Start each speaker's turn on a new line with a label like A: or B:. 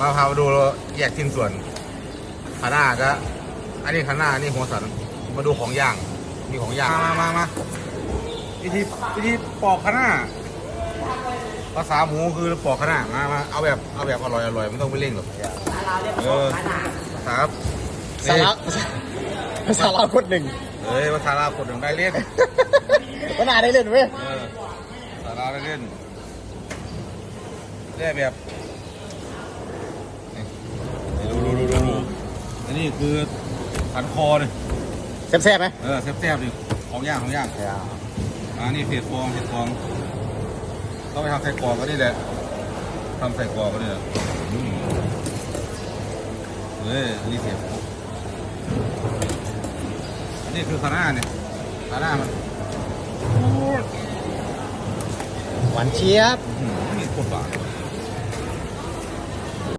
A: มาพามาดูแยกชิ้นส่วนขาหน้าก็อันนี้ขาหน้าอันนี้หัวสัน มาดูของย่าง มีของย่าง มามามาวิธีวิธีปอกขาหน้าภาษาหมูคือปอกขาหน้ามามาเอาแบบเอาแบบอร่อยอร่อยไม่ต้องไปเร่งหรอกเออภาษา
B: สาระภาษาลาวคนหนึ่ง
A: เอ้ยภาษาลาวคนหนึ่งได้เล่น
B: ก็น่าได้เล่นเว้ย
A: เออสาราเล่นได้แบบนี่ดูดูดูดูดูอั นนี้คือขันคอเลย
B: แซ่บๆไหม
A: เออแซ่บๆดิของย่างของย่างอันนี้เศษฟองเศษฟองต้องไปทำใส่กรอกก็นี่แหละทำใส่กรอกก็นี่แหละอืมเฮ้ยอันนี้เศษฟองอันนี้คือขาหน้าเนี่ยขาหน้ามัน
B: หวานเจี๊ยบ
A: อืมนี่โคตรหวาน